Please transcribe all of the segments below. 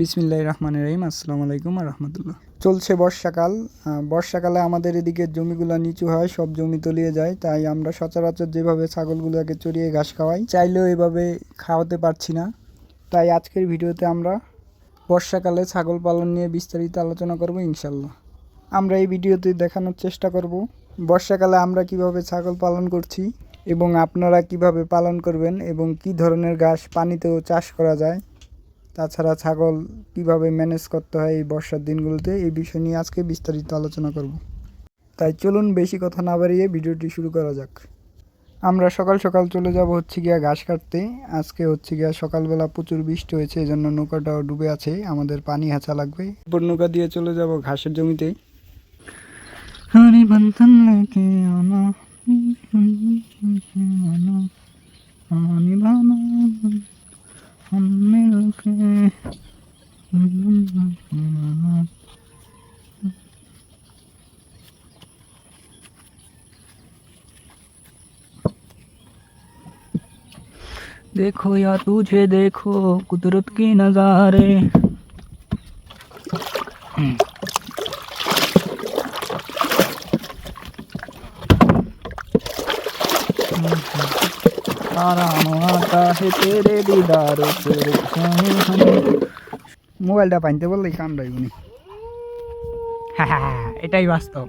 বিসমিল্লাহ রহমান রহিম, আসসালামু আলাইকুম রহমতুল্লাহ। চলছে বর্ষাকাল বর্ষাকালে আমাদের এদিকে জমিগুলো নিচু হয়, সব জমি তলিয়ে যায়, তাই আমরা সচরাচর যেভাবে ছাগলগুলোকে চড়িয়ে ঘাস খাওয়াই, চাইলেও এভাবে খাওয়াতে পারছি না। তাই আজকের ভিডিওতে আমরা বর্ষাকালে ছাগল পালন নিয়ে বিস্তারিত আলোচনা করব ইনশাল্লাহ। আমরা এই ভিডিওতে দেখানোর চেষ্টা করব, বর্ষাকালে আমরা কীভাবে ছাগল পালন করছি এবং আপনারা কীভাবে পালন করবেন এবং কি ধরনের ঘাস পানিতেও চাষ করা যায়। তাছাড়া ছাগল কীভাবে ম্যানেজ করতে হয় এই বর্ষার দিনগুলোতে, এই বিষয় নিয়ে আজকে বিস্তারিত আলোচনা করব। তাই চলুন বেশি কথা না বাড়িয়ে ভিডিওটি শুরু করা যাক। আমরা সকাল সকাল চলে যাব হচ্ছে গিয়া ঘাস কাটতে। আজকে হচ্ছে গিয়া সকালবেলা প্রচুর বৃষ্টি হয়েছে, এজন্য নৌকাটাও ডুবে আছে, আমাদের পানি হাঁচা লাগবে। উপর নৌকা দিয়ে চলে যাব ঘাসের জমিতে। হরি हम मिलके देखो या तुझे देखो कुदरत के नज़ारे। तारा आता है तेरे दीदार से रुखे हम মোবাইলটা পাইতে বললেই কামড়াই উনি হ্যাঁ এটাই বাস্তব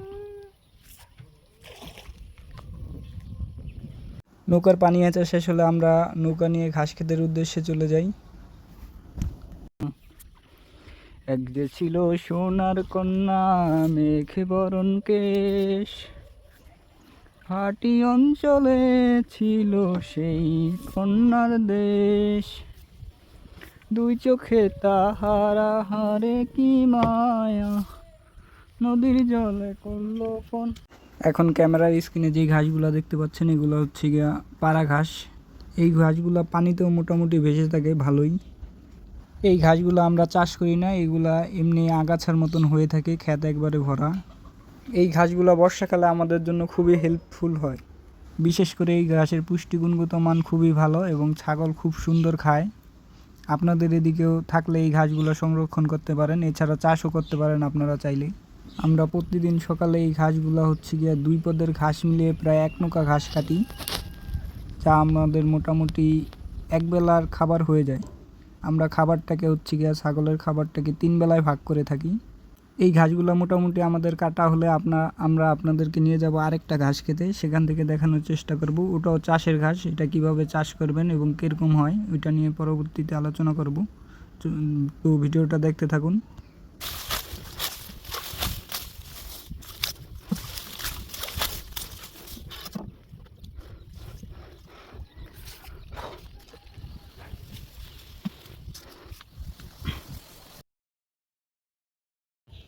নৌকার পানি আছে শেষ হলে আমরা নৌকা নিয়ে ঘাস খেতের উদ্দেশ্যে চলে যাই এক যে ছিল সোনার কন্যা মেঘে বরণ কেশ হাটি অঞ্চলে ছিল সেই কন্যার দেশ। দুই চোখে তাহারা হারে কি মায়া, নদীর জলে করল কোন এখন ক্যামেরার স্ক্রিনে যে ঘাসগুলো দেখতে পাচ্ছেন, এগুলো হচ্ছে গিয়া পাড়া ঘাস। এই ঘাসগুলো পানিতেও মোটামুটি ভেসে থাকে, ভালোই। এই ঘাসগুলো আমরা চাষ করি না, এগুলা এমনি আগাছার মতন হয়ে থাকে ক্ষেত একবারে ভরা। এই ঘাসগুলো বর্ষাকালে আমাদের জন্য খুবই হেল্পফুল হয়। বিশেষ করে এই ঘাসের পুষ্টিগুণগত মান খুবই ভালো এবং ছাগল খুব সুন্দর খায়। আপনাদের এদিকেও থাকলে এই ঘাসগুলো সংরক্ষণ করতে পারেন, এছাড়া চাষও করতে পারেন আপনারা চাইলে। আমরা প্রতিদিন সকালে এই ঘাসগুলো হচ্ছে গিয়ে দুই পদের ঘাস মিলিয়ে প্রায় এক নৌকা ঘাস কাটি, যা আমাদের মোটামুটি এক বেলার খাবার হয়ে যায়। আমরা খাবারটাকে হচ্ছে গিয়া ছাগলের খাবারটাকে তিন বেলায় ভাগ করে থাকি। এই ঘাসগুলো মোটামুটি আমাদের কাটা হলে আপনার আমরা আপনাদেরকে নিয়ে যাব আরেকটা ঘাস খেতে। সেখান থেকে দেখানোর চেষ্টা করব। ওটাও চাষের ঘাস, এটা কীভাবে চাষ করবেন এবং কীরকম হয়, ওইটা নিয়ে পরবর্তীতে আলোচনা করব। তো- ভিডিওটা দেখতে থাকুন।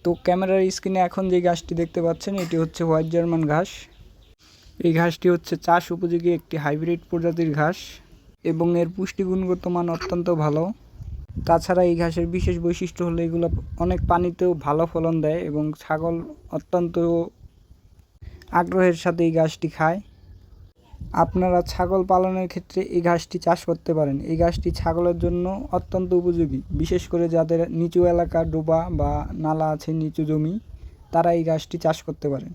তো ক্যামেরার স্ক্রিনে এখন যে ঘাসটি দেখতে পাচ্ছেন, এটি হচ্ছে হোয়াইট জার্মান ঘাস। এই ঘাসটি হচ্ছে চাষ উপযোগী একটি হাইব্রিড প্রজাতির ঘাস এবং এর পুষ্টিগুণগত মান অত্যন্ত ভালো। তাছাড়া এই ঘাসের বিশেষ বৈশিষ্ট্য হলো এগুলো অনেক পানিতেও ভালো ফলন দেয় এবং ছাগল অত্যন্ত আগ্রহের সাথে এই ঘাসটি খায়। আপনারা ছাগল পালনের ক্ষেত্রে এই ঘাসটি চাষ করতে পারেন। এই ঘাসটি ছাগলের জন্য অত্যন্ত উপযোগী। বিশেষ করে যাদের নিচু এলাকা, ডোবা বা নালা আছে নিচু জমি, তারা এই ঘাসটি চাষ করতে পারেন।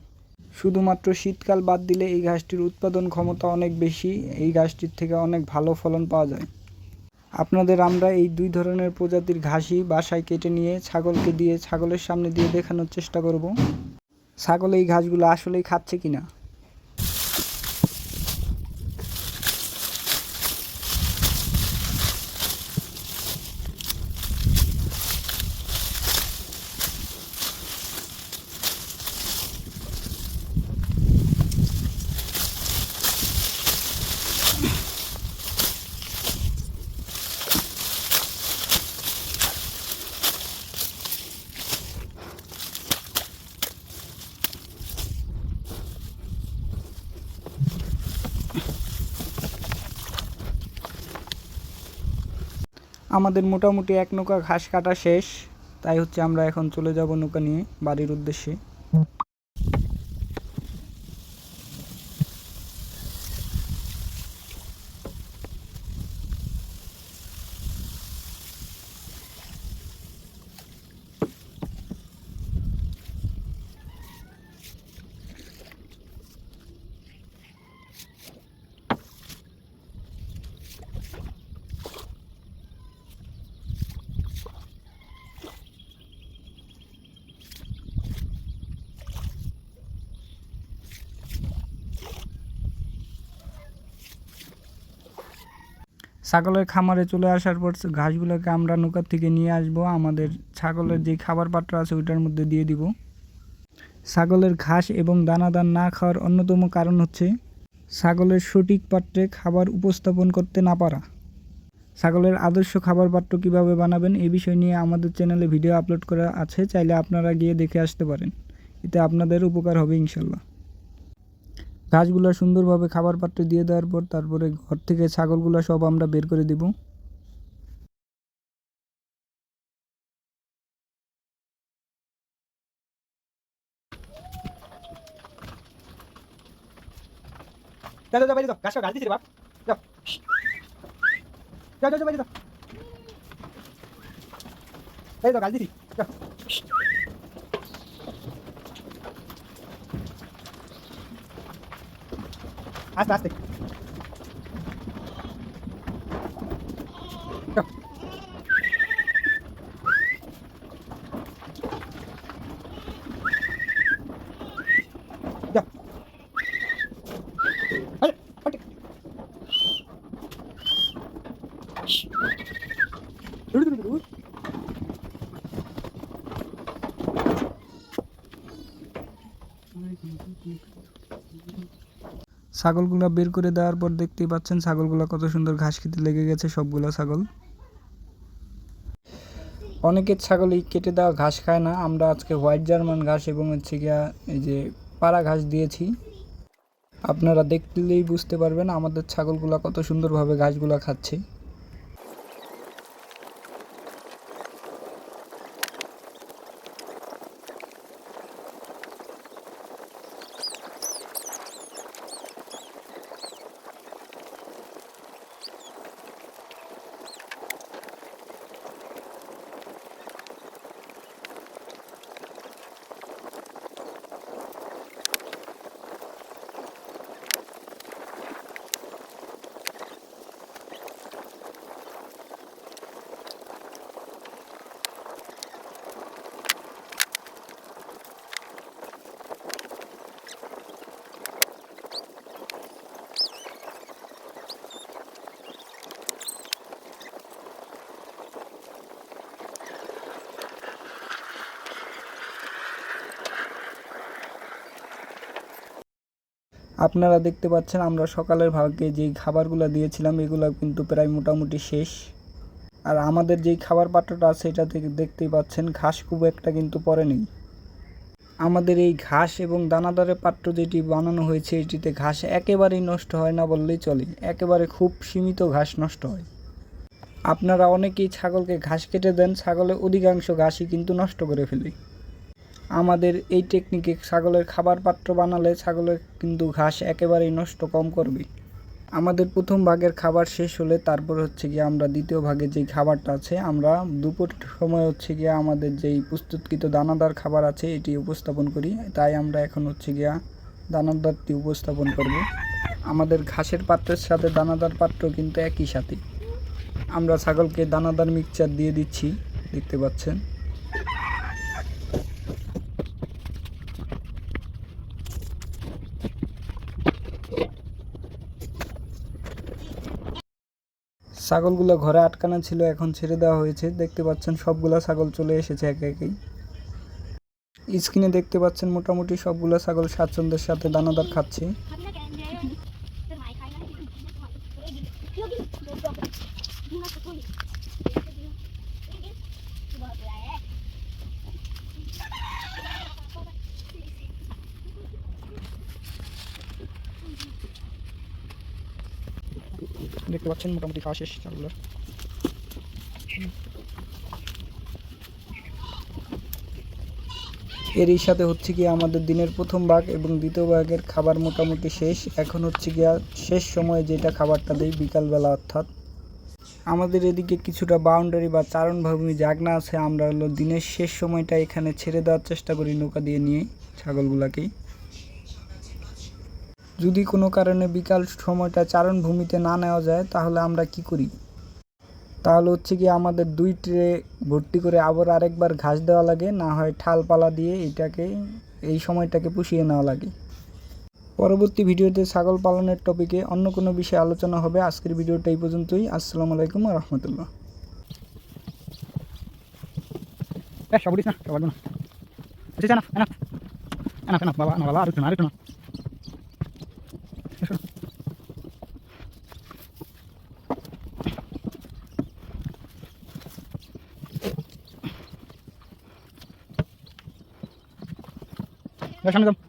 শুধুমাত্র শীতকাল বাদ দিলে এই ঘাসটির উৎপাদন ক্ষমতা অনেক বেশি, এই ঘাসটির থেকে অনেক ভালো ফলন পাওয়া যায়। আপনাদের আমরা এই দুই ধরনের প্রজাতির ঘাসই বাসায় কেটে নিয়ে ছাগলকে দিয়ে, ছাগলের সামনে দিয়ে দেখানোর চেষ্টা করব। ছাগল এই ঘাসগুলো আসলেই খাচ্ছে কিনা? আমাদের মোটামুটি এক নৌকা ঘাস কাটা শেষ। তাই হচ্ছে আমরা এখন চলে যাব নৌকা নিয়ে, বাড়ির উদ্দেশ্যে। ছাগলের খামারে চলে আসার পর ঘাসগুলোকে আমরা নৌকার থেকে নিয়ে আসব। আমাদের ছাগলের যে খাবার পাত্র আছে ওইটার মধ্যে দিয়ে দিব। ছাগলের ঘাস এবং দানাদার না খাওয়ার অন্যতম কারণ হচ্ছে ছাগলের সঠিক পাত্রে খাবার উপস্থাপন করতে না পারা। ছাগলের আদর্শ খাবার পাত্র কীভাবে বানাবেন এই বিষয় নিয়ে আমাদের চ্যানেলে ভিডিও আপলোড করা আছে, চাইলে আপনারা গিয়ে দেখে আসতে পারেন। এতে আপনাদের উপকার হবে ইনশাল্লাহ। ঘাসগুলো সুন্দরভাবে খাবার পাত্রে দিয়ে দেওয়ার পর তারপরে ঘর থেকে ছাগলগুলো সব আমরা বের করে দিব। যাও যাও, বাইরে যাও। ঘাস ঘাস দিছি রে বাপ। যাও। যাও যাও বাইরে যাও। বাইরে যাও ঘাস দিছি। যাও। আস্তে আস্তে যাও। যাও। আরে, আরে। দুড়ু, দুড়ু, দুড়ু। ছাগলগুলো বের করে দেওয়ার পর দেখতেই পাচ্ছেন ছাগলগুলো কত সুন্দর ঘাস খেতে লেগে গেছে সবগুলো ছাগল। অনেকের ছাগলই কেটে দেওয়া ঘাস খায় না। আমরা আজকে হোয়াইট জার্মান ঘাস এবং হচ্ছে গিয়া এই যে পাড়া ঘাস দিয়েছি। আপনারা দেখলেই বুঝতে পারবেন আমাদের ছাগলগুলো কত সুন্দরভাবে ঘাসগুলো খাচ্ছে। আপনারা দেখতে পাচ্ছেন আমরা সকালের ভাগে যেই খাবারগুলো দিয়েছিলাম, এগুলো কিন্তু প্রায় মোটামুটি শেষ। আর আমাদের যেই খাবার পাত্রটা আছে, এটা থেকে দেখতেই পাচ্ছেন ঘাস খুব একটা কিন্তু পরে নেই আমাদের এই ঘাস এবং দানাদারের পাত্র যেটি বানানো হয়েছে, এটিতে ঘাস একেবারেই নষ্ট হয় না বললেই চলে। একেবারে খুব সীমিত ঘাস নষ্ট হয়। আপনারা অনেকেই ছাগলকে ঘাস কেটে দেন, ছাগলের অধিকাংশ ঘাসই কিন্তু নষ্ট করে ফেলে। আমাদের এই টেকনিকে ছাগলের খাবার পাত্র বানালে ছাগলের কিন্তু ঘাস একেবারেই নষ্ট কম করবে। আমাদের প্রথম ভাগের খাবার শেষ হলে তারপর হচ্ছে গিয়ে আমরা দ্বিতীয় ভাগে যেই খাবারটা আছে, আমরা দুপুর সময় হচ্ছে গিয়ে আমাদের যেই প্রস্তুতকৃত দানাদার খাবার আছে, এটি উপস্থাপন করি। তাই আমরা এখন হচ্ছে গিয়া দানাদারটি উপস্থাপন করব। আমাদের ঘাসের পাত্রের সাথে দানাদার পাত্র কিন্তু একই সাথে। আমরা ছাগলকে দানাদার মিক্সচার দিয়ে দিচ্ছি, দেখতে পাচ্ছেন। ছাগলগুলো ঘরে আটকানো ছিল, এখন ছেড়ে দেওয়া হয়েছে। দেখতে পাচ্ছেন সবগুলো ছাগল চলে এসেছে একে একেই স্ক্রিনে দেখতে পাচ্ছেন মোটামুটি সবগুলো ছাগল স্বাচ্ছন্দ্যের সাথে দানাদার খাচ্ছে। দেখতে পাচ্ছেন, মোটামুটি খাওয়া শেষ ছাগলের এরই সাথে হচ্ছে কি আমাদের দিনের প্রথম ভাগ এবং দ্বিতীয় ভাগের খাবার মোটামুটি শেষ। এখন হচ্ছে গিয়া শেষ সময়ে যেটা খাবারটা দেয় বিকালবেলা অর্থাৎ। আমাদের এদিকে কিছুটা বাউন্ডারি বা চারণভূমি জাগনা আছে। আমরা হলো দিনের শেষ সময়টা এখানে ছেড়ে দেওয়ার চেষ্টা করি নৌকা দিয়ে নিয়ে ছাগলগুলাকেই। যদি কোনো কারণে বিকাল সময়টা চারণভূমিতে না নেওয়া যায়, তাহলে আমরা কি করি? তাহলে হচ্ছে কি আমাদের দুই ট্রে ভর্তি করে আবার আরেকবার ঘাস দেওয়া লাগে, না হয় ঠালপালা দিয়ে এটাকে, এই সময়টাকে পুষিয়ে নেওয়া লাগে। পরবর্তী ভিডিওতে ছাগল পালনের টপিকে অন্য কোনো বিষয়ে আলোচনা হবে। আজকের ভিডিওটা এই পর্যন্তই। আসসালামু আলাইকুম রহমতুল্লাহ। না। যাও, সামনে যাও